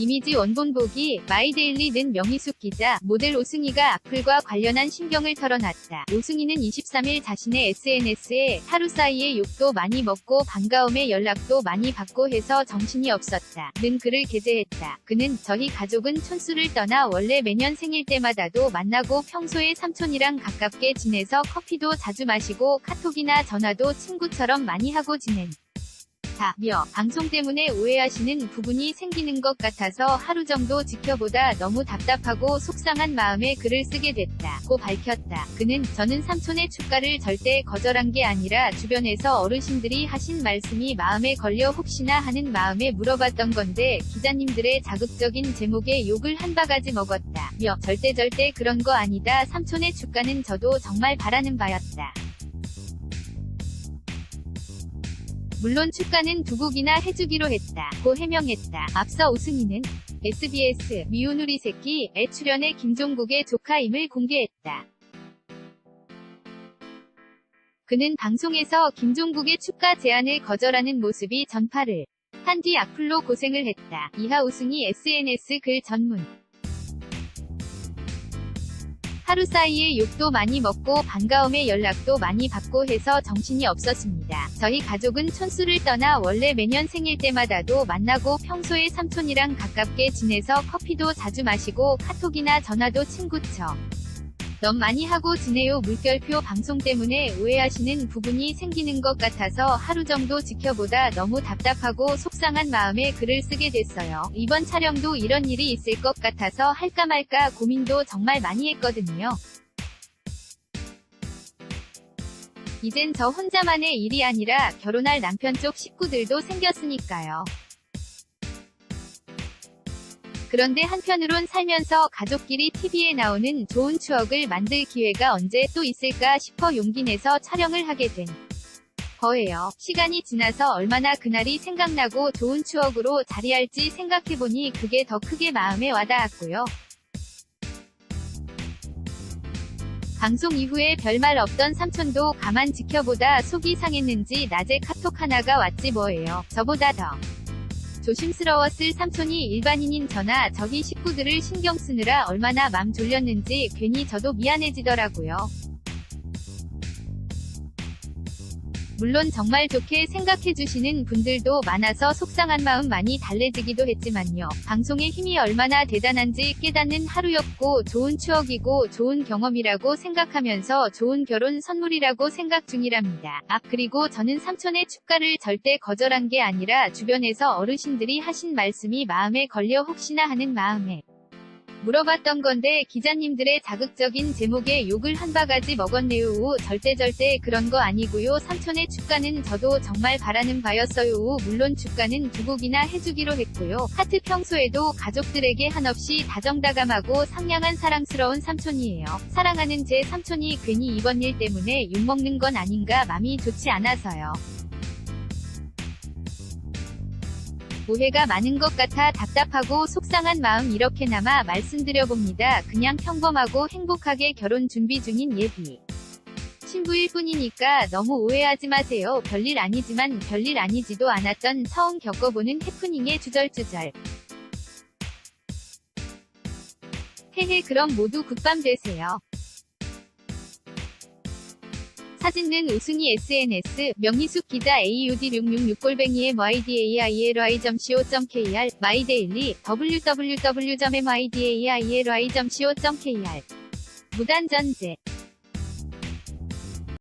이미지 원본 보기 마이데일리는 명희숙 기자 모델 오승희가 악플과 관련한 신경을 털어놨다. 오승희는 23일 자신의 SNS에 하루 사이에 욕도 많이 먹고 반가움에 연락도 많이 받고 해서 정신이 없었다. 는 글을 게재했다. 그는 저희 가족은 촌수를 떠나 원래 매년 생일 때마다도 만나고 평소에 삼촌이랑 가깝게 지내서 커피도 자주 마시고 카톡이나 전화도 친구처럼 많이 하고 지낸 다며 방송 때문에 오해하시는 부분이 생기는 것 같아서 하루 정도 지켜보다 너무 답답하고 속상한 마음에 글을 쓰게 됐다고 밝혔다. 그는 저는 삼촌의 축가를 절대 거절한 게 아니라 주변에서 어르신들이 하신 말씀이 마음에 걸려 혹시나 하는 마음에 물어봤던 건데 기자님들의 자극적인 제목에 욕을 한 바가지 먹었다. 며 절대 절대 그런 거 아니다. 삼촌의 축가는 저도 정말 바라는 바였다. 물론 축가는 두 곡이나 해주기로 했다. 고 해명했다. 앞서 우승희는 SBS 미운 우리 새끼에 출연해 김종국의 조카임을 공개했다. 그는 방송에서 김종국의 축가 제안을 거절하는 모습이 전파를 한 뒤 악플로 고생을 했다. 이하 우승희 SNS 글 전문 하루 사이에 욕도 많이 먹고 반가움에 연락도 많이 받고 해서 정신이 없었습니다. 저희 가족은 촌수를 떠나 원래 매년 생일 때마다도 만나고 평소에 삼촌이랑 가깝게 지내서 커피도 자주 마시고 카톡이나 전화도 친구처. 럼 많이 하고 지내요 물결표 방송 때문에 오해하시는 부분이 생기는 것 같아서 하루 정도 지켜보다 너무 답답하고 속상한 마음에 글을 쓰게 됐어요. 이번 촬영도 이런 일이 있을 것 같아서 할까 말까 고민도 정말 많이 했거든요. 이젠 저 혼자만의 일이 아니라 결혼할 남편 쪽 식구들도 생겼으니까요. 그런데 한편으론 살면서 가족끼리 TV에 나오는 좋은 추억을 만들 기회가 언제 또 있을까 싶어 용기 내서 촬영을 하게 된 거예요. 시간이 지나서 얼마나 그날이 생각나고 좋은 추억으로 자리할지 생각해보니 그게 더 크게 마음에 와닿았고요. 방송 이후에 별말 없던 삼촌도 가만 지켜보다 속이 상했는지 낮에 카톡 하나가 왔지 뭐예요. 저보다 더 조심스러웠을 삼촌이 일반인인 저나 저희 식구들을 신경 쓰느라 얼마나 맘 졸렸는지 괜히 저도 미안해지더라고요. 물론 정말 좋게 생각해주시는 분들도 많아서 속상한 마음 많이 달래지기도 했지만요. 방송의 힘이 얼마나 대단한지 깨닫는 하루였고 좋은 추억이고 좋은 경험이라고 생각하면서 좋은 결혼 선물이라고 생각 중이랍니다. 앞 그리고 저는 삼촌의 축가를 절대 거절한 게 아니라 주변에서 어르신들이 하신 말씀이 마음에 걸려 혹시나 하는 마음에 물어봤던 건데 기자님들의 자극적인 제목에 욕을 한 바가지 먹었네요. 우 절대 절대 그런 거 아니고요. 삼촌의 축가는 저도 정말 바라는 바였어요. 우 물론 축가는 두 곡이나 해주기로 했고요. 하트 평소에도 가족들에게 한없이 다정다감하고 상냥한 사랑스러운 삼촌이에요. 사랑하는 제 삼촌이 괜히 이번 일 때문에 욕먹는 건 아닌가 맘이 좋지 않아서요. 오해가 많은 것 같아 답답하고 속상한 마음 이렇게나마 말씀드려봅니다. 그냥 평범하고 행복하게 결혼 준비 중인 예비. 신부일 뿐이니까 너무 오해하지 마세요. 별일 아니지만 별일 아니지도 않았던 처음 겪어보는 해프닝의 주절주절. 헤헤 그럼 모두 굿밤 되세요. 사진은 우승희 SNS, 명희숙 기자 AUD666골뱅이의 mydaili.co.kr, 마이데일리, www.mydaili.co.kr. 무단전제